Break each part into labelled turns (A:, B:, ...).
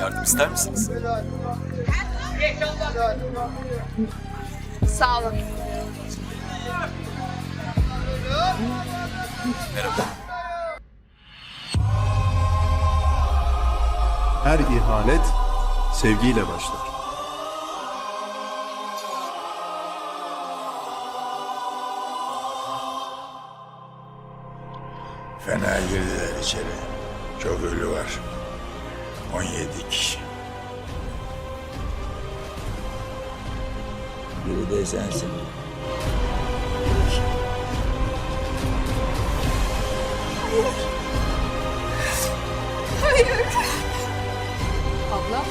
A: Yardım ister misiniz?
B: Sağ olun.
A: Merhaba.
C: Her ihanet sevgiyle başlar.
D: Fena girdiler içeri. Çok ölü var. 17 kişi.
E: Biri de sensin.
B: Abla.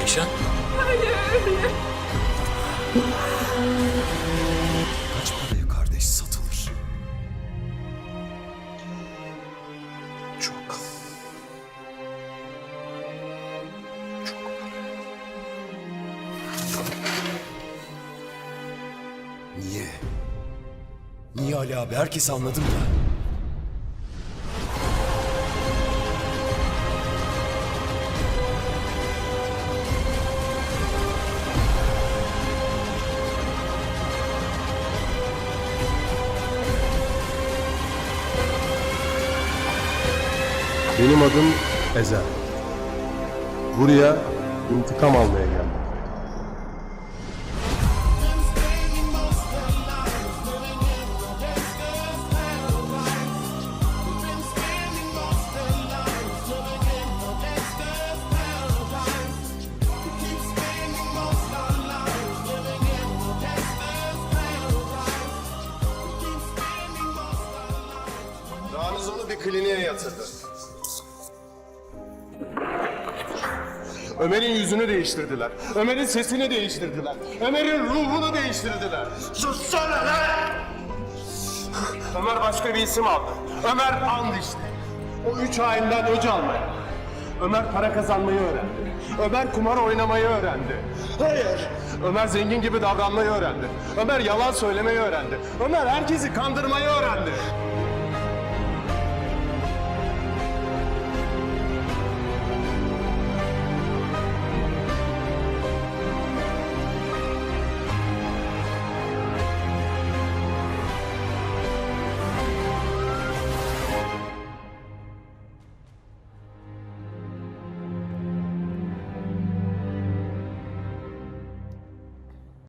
A: Eyşan. Kaç Çok.
F: Niye? Niye Ali abi? Herkes anladı mı?
C: Benim adım Ezel. Buraya intikam almaya geldim. Ramiz onu bir kliniğe yatırdı. Ömer'in yüzünü değiştirdiler. Ömer'in sesini değiştirdiler. Ömer'in ruhunu değiştirdiler. Sussana lan! Ömer başka bir isim aldı. Ömer and işte. O üç hayinden öc almaya. Ömer para kazanmayı öğrendi. Ömer kumar oynamayı öğrendi. Hayır. Ömer zengin gibi davranmayı öğrendi. Ömer yalan söylemeyi öğrendi. Ömer herkesi kandırmayı öğrendi.